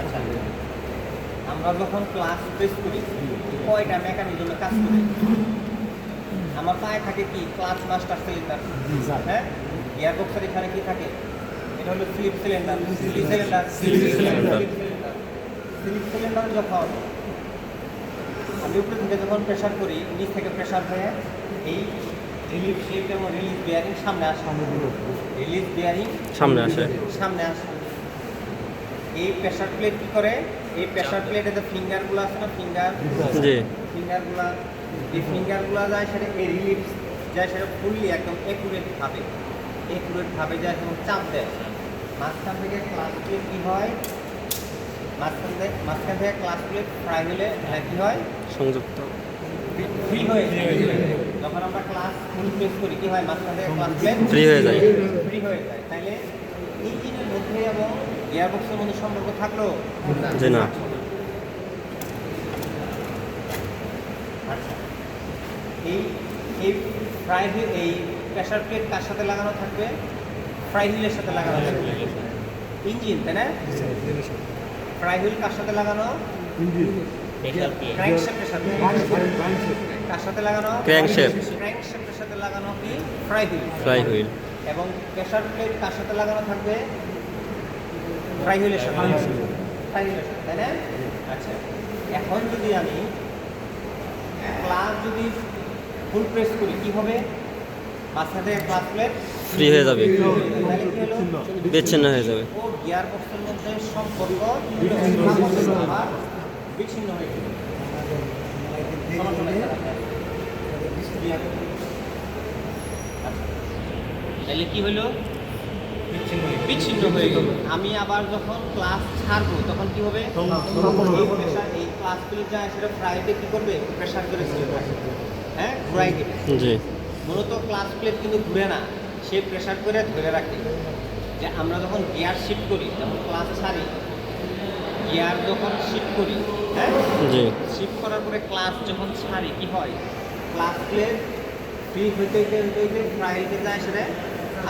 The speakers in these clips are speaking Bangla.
আচ্ছা আমরা যখন ক্লাস প্রেস করি কয়টা মেকানিজমে কাজ করে? আমার পায়ে থাকে কি? ক্লাচ মাস্টার সিলিন্ডার হ্যাঁ? গিয়ারবক্সের এখানে কি থাকে? এটা হলো slip cylinder slip cylinder Slip cylinder. Slip cylinder যখন আমি উপরে থেকে যখন প্রেশার করি নিচ থেকে প্রেশার হয়ে এই রিলিফ শিফট এবং রিলিজ বিয়ারিং সামনে আসে। রিলিজ বিয়ারিং সামনে আসে। সামনে আসে। এই প্রেশার প্লেট কি করে? এই প্রেশার প্লেটে যে ফিঙ্গারগুলো আছে না ফিঙ্গার জি। ফিঙ্গারগুলা এই ফিঙ্গারগুলো যায় সেটা এই রিলিফ যায় সেটা ফুললি একদম একুরেট ভাবে একুরেট ভাবে যায় এবং চাপ দেয়। মাঝখান থেকে ক্লাস প্লেট কী হয়? মাঝখান থেকে মাঝখান থেকে ক্লাস প্লেট ফ্রাই হলে এটা কী হয়? সংযুক্ত। ফ্রি হয়ে যায়। যখন আমরা ক্লাস ফুল প্রেস করি কী হয়? মাঝখান থেকে ক্লাস প্লেট ফ্রি হয়ে যায়। ফ্রি হয়ে যায়। তাইলে ইঞ্জিনের মধ্যে এবং গিয়ারবক্সের মধ্যে সম্পর্ক থাকলেও জি না। এই এই ফ্রাই হুইল এই প্রেশার প্লেট কার সাথে লাগানো থাকবে? ফ্রাই হুইলের সাথে লাগানো থাকবে। ইঞ্জিন তাই না? ফ্রাই হুইল কার সাথে লাগানো? ক্র্যাঙ্কশ্যাফটের সাথে। কার সাথে লাগানো? Crankshaft. ক্র্যাঙ্কশ্যাফটের সাথে লাগানো কি? Flywheel. Flywheel. এবং প্রেশার প্লেট কার সাথে লাগানো থাকবে? হুইলের সাথে তাই না? আচ্ছা এখন যদি আমি ক্লাস যদি ফুল প্রেস করি কি হবে? মাঝখানে ক্লাস প্লেট ফ্রি হয়ে যাবে। তাহলে কি বিচ্ছিন্ন হয়ে যাবে। ও গিয়ার বক্সের মধ্যে সম্পর্ক বিচ্ছিন্ন হয়ে? আচ্ছা। তাহলে কি হলো? বিচ্ছিন্ন হয়ে গেল। আমি আবার যখন ক্লাস ছাড়বো তখন কি হবে? এই ক্লাসগুলো যা সেটা ফ্রাইতে কি করবে? প্রেশার করে হ্যাঁ ঘুরাই দেবে। জি। মূলত ক্লাস প্লেট কিন্তু ঘুরে না সে প্রেশার করে ধরে রাখে। যে আমরা যখন গিয়ার শিফট করি যখন ক্লাস ছাড়ি গিয়ার যখন শিফট করি হ্যাঁ? জি। শিফট করার পরে ক্লাস যখন ছাড়ি কি হয়? ক্লাস প্লেট ফ্রি হইতে হইতে হইতে হইতে ফ্রাইতে যায় সেটা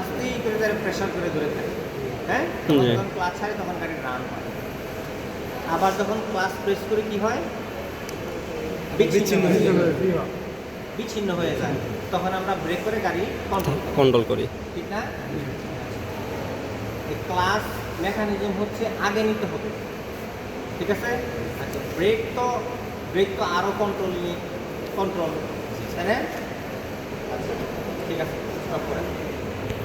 আস্তেই করে তারা প্রেশার করে ধরে থাকে হ্যাঁ? যখন ক্লাস ছাড়ে তখন গাড়ি রান হয়। আবার যখন ক্লাস প্রেস করে কি হয়? বিচ্ছিন্ন হয়ে বিচ্ছিন্ন হয়ে যায়। তখন আমরা ব্রেক করে গাড়ি কন্ট্রোল করি। কন্ট্রোল করি। ঠিক না? ক্লাস মেকানিজম হচ্ছে আগে নিতে হবে। ঠিক আছে? আচ্ছা ব্রেক তো ব্রেক তো আরও কন্ট্রোল কন্ট্রোল তাই না? আচ্ছা ঠিক আছে স্টপ করেন।